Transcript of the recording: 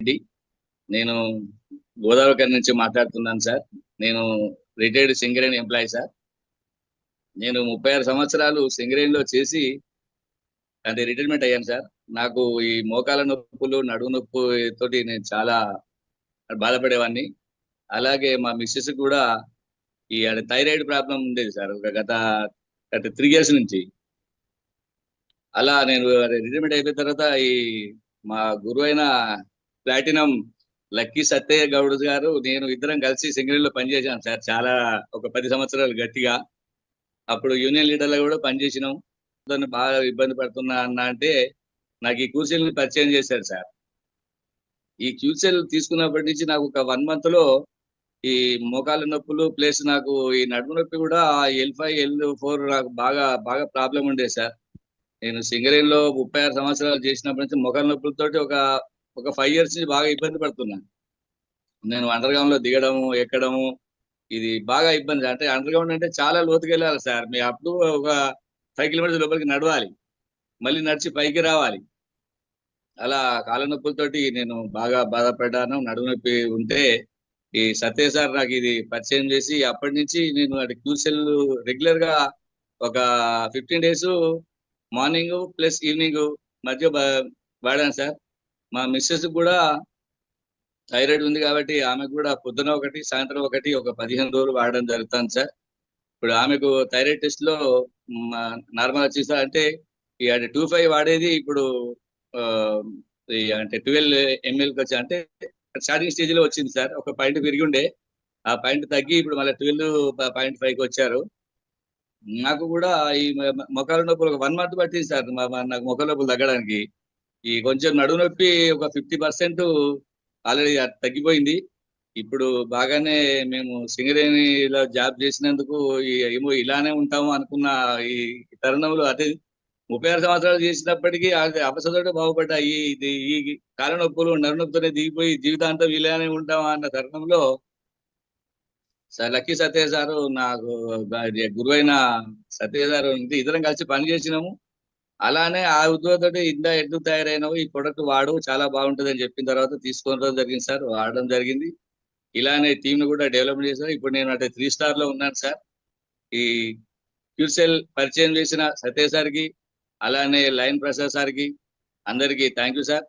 రెడ్డి నేను గోదావరి నుంచి మాట్లాడుతున్నాను సార్. నేను రిటైర్డ్ సింగరేణి ఎంప్లాయీ సార్. నేను ముప్పై ఆరు సంవత్సరాలు సింగరేణిలో చేసి అంటే రిటైర్మెంట్ అయ్యాను సార్. నాకు ఈ మోకాల నొప్పులు నడుము నొప్పి తోటి నేను చాలా బాధపడేవాడిని అలాగే మా మిస్సెస్ కూడా ఈ థైరాయిడ్ ప్రాబ్లం ఉండేది సార్ ఒక గత గత త్రీ ఇయర్స్ నుంచి. అలా నేను రిటైర్మెంట్ అయిపోయిన తర్వాత ఈ మా గురువైన ప్లాటినం లక్కీ సత్తయ్య గౌడ్ గారు నేను ఇద్దరం కలిసి సింగరేణిలో పనిచేసాం సార్ చాలా ఒక పది సంవత్సరాలు గట్టిగా. అప్పుడు యూనియన్ లీడర్లో కూడా పనిచేసినాం. దాన్ని బాగా ఇబ్బంది పడుతున్నా అన్న అంటే నాకు ఈ క్యూసెల్ని పరిచయం చేశారు సార్. ఈ క్యూసెల్ తీసుకున్నప్పటి నుంచి నాకు ఒక వన్ మంత్లో ఈ మోకాలు నొప్పులు ప్లస్ నాకు ఈ నడుము నొప్పి కూడా ఎల్ ఫైవ్ ఎల్ ఫోర్ నాకు బాగా బాగా ప్రాబ్లం ఉండేది సార్. నేను సింగరేణిలో ముప్పై ఆరు సంవత్సరాలు చేసినప్పటి నుంచి మోకాల నొప్పులతోటి ఒక ఒక ఫైవ్ ఇయర్స్ నుంచి బాగా ఇబ్బంది పడుతున్నాను నేను అండర్ గ్రౌండ్లో దిగడము ఎక్కడము ఇది బాగా ఇబ్బంది. అంటే అండర్ గ్రౌండ్ అంటే చాలా లోతుకి వెళ్ళాలి సార్. మీ అప్పుడు ఒక ఫైవ్ కిలోమీటర్స్ లోపలికి నడవాలి. మళ్ళీ నడిచి పైకి రావాలి. అలా కాళ్ళ నొప్పులతోటి నేను బాగా బాధపడ్డాను. నడుము నొప్పి ఉంటే ఈ సత్య సార్ నాకు ఇది పరిచయం చేసి అప్పటి నుంచి నేను అటు క్యూసెల్ రెగ్యులర్గా ఒక fifteen days morning plus evening మధ్య వాడాను సార్. మా మిస్సెస్ కూడా థైరాయిడ్ ఉంది కాబట్టి ఆమెకు కూడా పొద్దున ఒకటి సాయంత్రం ఒకటి ఒక పదిహేను రోజులు వాడడం జరుగుతుంది సార్. ఇప్పుడు ఆమెకు థైరాయిడ్ టెస్ట్లో నార్మల్ వచ్చేసా అంటే ఈ అంటే టూ ఫైవ్ వాడేది ఇప్పుడు అంటే ట్వెల్వ్ ఎంఎల్కి వచ్చి అంటే స్టార్టింగ్ స్టేజ్లో వచ్చింది సార్. ఒక పాయింట్ పెరిగి ఉండే. ఆ పాయింట్ తగ్గి ఇప్పుడు మళ్ళీ ట్వెల్వ్ పాయింట్ ఫైవ్కి వచ్చారు. నాకు కూడా ఈ మొక్కల నొప్పులు ఒక వన్ మంత్ పట్టింది సార్. నాకు మొక్కల నొప్పులు తగ్గడానికి. ఈ కొంచెం నడుము నొప్పి ఒక ఫిఫ్టీ పర్సెంట్ ఆల్రెడీ తగ్గిపోయింది. ఇప్పుడు బాగానే మేము సింగరేణిలో జాబ్ చేసినందుకు ఏమో ఇలానే ఉంటాము అనుకున్న ఈ తరుణంలో అదే ముప్పై ఆరు సంవత్సరాలు చేసినప్పటికీ అపసతోటే బాగుపడ్డాయి. ఇది ఈ కాలనొప్పులు నొప్పులు నడునొప్పితోనే దిగిపోయి జీవితాంతం ఇలానే ఉంటామా అన్న తరుణంలో సార్ లక్కీ సత్య సారు నాకు గురువైన సత్య సారు ఇద్దరం కలిసి పని చేసినాము అలానే ఆ ఉద్యోగంతో ఇందా ఎందుకు తయారైనవు? ఈ ప్రొడక్ట్ వాడు చాలా బాగుంటుంది అని చెప్పిన తర్వాత తీసుకోవడం జరిగింది సార్ వాడడం జరిగింది. ఇలానే టీంను కూడా డెవలప్ చేశారు. ఇప్పుడు నేను అంటే త్రీ స్టార్లో ఉన్నాను సార్. ఈ క్యూసెల్ పరిచయం చేసిన సత్య సార్కి అలానే లైన్ ప్రసాద్ సార్కి అందరికీ థ్యాంక్ యూ సార్